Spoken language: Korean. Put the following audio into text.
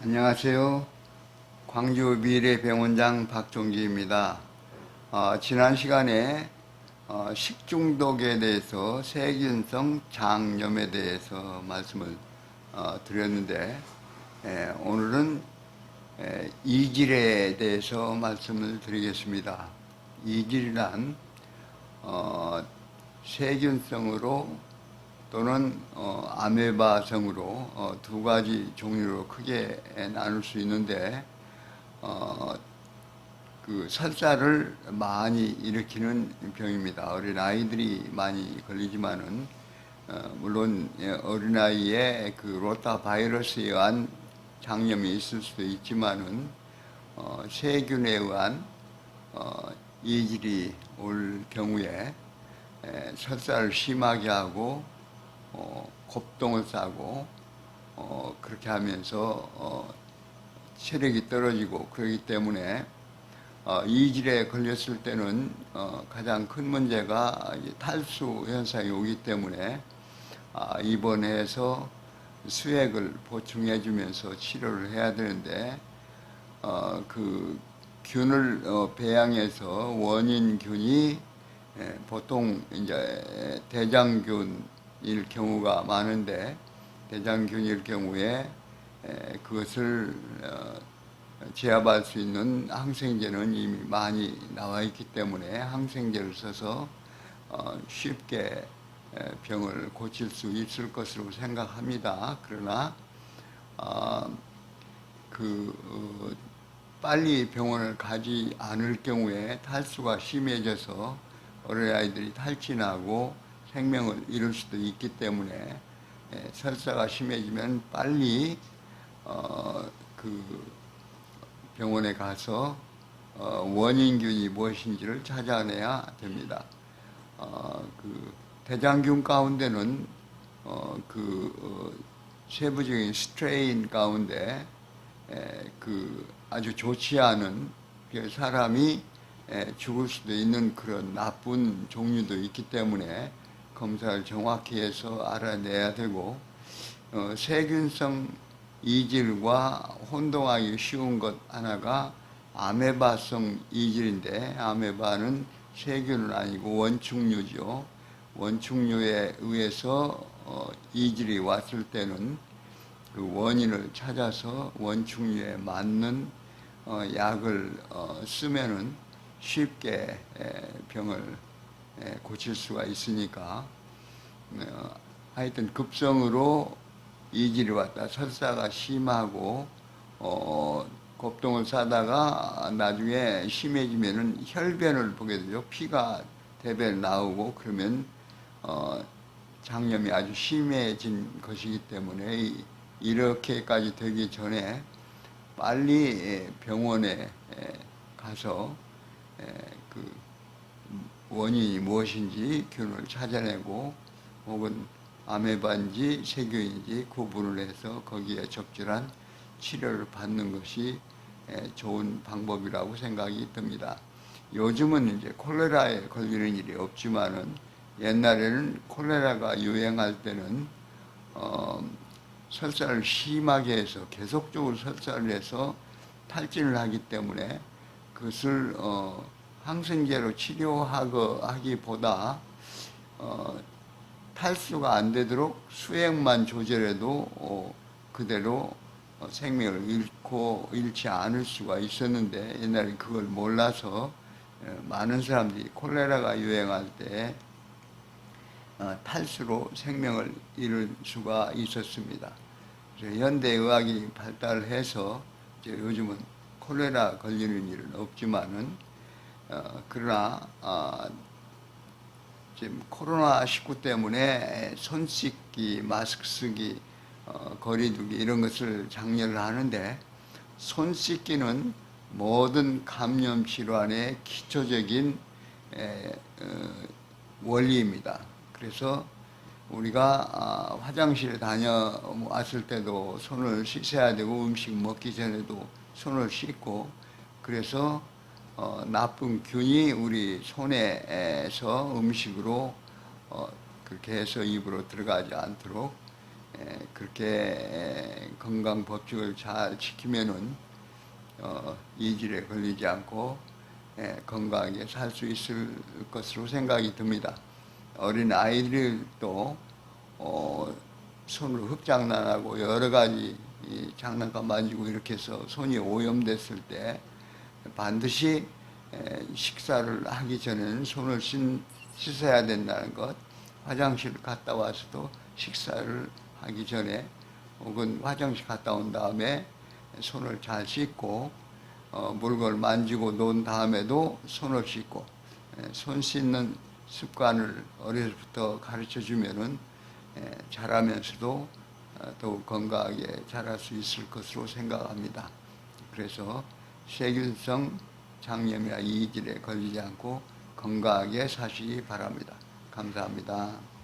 안녕하세요. 광주 미래병원장 박종기입니다. 어, 지난 시간에 어, 식중독에 대해서 세균성 장염에 대해서 말씀을 어, 드렸는데 에, 오늘은 에, 이질에 대해서 말씀을 드리겠습니다. 이질이란 어, 세균성으로 또는 어, 아메바성으로 어, 두 가지 종류로 크게 나눌 수 있는데 어, 그 설사를 많이 일으키는 병입니다. 어린 아이들이 많이 걸리지만은 어, 물론 예, 어린 아이에 그 로타 바이러스에 의한 장염이 있을 수도 있지만은 어, 세균에 의한 어, 이질이 올 경우에 에, 설사를 심하게 하고 어, 곱동을 싸고 어, 그렇게 하면서 어, 체력이 떨어지고 그러기 때문에 어, 이질에 걸렸을 때는 어, 가장 큰 문제가 탈수 현상이 오기 때문에 아, 입원해서 수액을 보충해 주면서 치료를 해야 되는데 어, 그 균을 어, 배양해서 원인균이 예, 보통 이제 대장균 일 경우가 많은데 대장균일 경우에 에, 그것을 어, 제압할 수 있는 항생제는 이미 많이 나와 있기 때문에 항생제를 써서 어, 쉽게 에, 병을 고칠 수 있을 것으로 생각합니다. 그러나 어, 그 어, 빨리 병원을 가지 않을 경우에 탈수가 심해져서 어린아이들이 탈진하고 생명을 잃을 수도 있기 때문에 예, 설사가 심해지면 빨리 어, 그 병원에 가서 어, 원인균이 무엇인지를 찾아내야 됩니다. 어, 그 대장균 가운데는 어, 그 어, 세부적인 스트레인 가운데 에, 그 아주 좋지 않은 그 사람이 에, 죽을 수도 있는 그런 나쁜 종류도 있기 때문에 검사를 정확히 해서 알아내야 되고 어, 세균성 이질과 혼동하기 쉬운 것 하나가 아메바성 이질인데 아메바는 세균은 아니고 원충류죠. 원충류에 의해서 어, 이질이 왔을 때는 그 원인을 찾아서 원충류에 맞는 어, 약을 어, 쓰면은 쉽게 에, 병을 에, 고칠 수가 있으니까. 어, 하여튼 급성으로 이질이 왔다. 설사가 심하고 어, 곱동을 싸다가 나중에 심해지면은 혈변을 보게 되죠. 피가 대변 나오고 그러면 어, 장염이 아주 심해진 것이기 때문에 이- 이렇게까지 되기 전에 빨리 에, 병원에 에, 가서 에, 그 원인이 무엇인지 균을 찾아내고 혹은 아메바인지 세균인지 구분을 해서 거기에 적절한 치료를 받는 것이 에, 좋은 방법이라고 생각이 듭니다. 요즘은 이제 콜레라에 걸리는 일이 없지만은 옛날에는 콜레라가 유행할 때는 어, 설사를 심하게 해서 계속적으로 설사를 해서 탈진을 하기 때문에 그것을 어, 항생제로 치료하기보다 어, 탈수가 안 되도록 수액만 조절해도 어, 그대로 어, 생명을 잃고 잃지 않을 수가 있었는데 옛날에 그걸 몰라서 어, 많은 사람들이 콜레라가 유행할 때 어, 탈수로 생명을 잃을 수가 있었습니다. 현대 의학이 발달해서 요즘은 콜레라 걸리는 일은 없지만은 어, 그러나 아, 지금 코로나 19 때문에 손 씻기, 마스크 쓰기, 어, 거리두기 이런 것을 장려를 하는데 손 씻기는 모든 감염 질환의 기초적인 에, 어, 원리입니다. 그래서 우리가 아, 화장실 다녀왔을 때도 손을 씻어야 되고 음식 먹기 전에도 손을 씻고 그래서 어, 나쁜 균이 우리 손에서 음식으로 어, 그렇게 해서 입으로 들어가지 않도록 에, 그렇게 에, 건강 법칙을 잘 지키면은 어, 이질에 걸리지 않고 에, 건강하게 살 수 있을 것으로 생각이 듭니다. 어린 아이들도 어, 손으로 흙장난하고 여러 가지 이 장난감 만지고 이렇게 해서 손이 오염됐을 때 반드시 에, 식사를 하기 전에는 손을 씻, 씻어야 된다는 것, 화장실 갔다 와서도 식사를 하기 전에 혹은 화장실 갔다 온 다음에 손을 잘 씻고 어, 물건을 만지고 놓은 다음에도 손을 씻고 에, 손 씻는 습관을 어려서부터 가르쳐 주면은 에, 자라면서도 어, 더욱 건강하게 자랄 수 있을 것으로 생각합니다. 그래서 세균성 장염이나 이질에 걸리지 않고 건강하게 사시기 바랍니다. 감사합니다.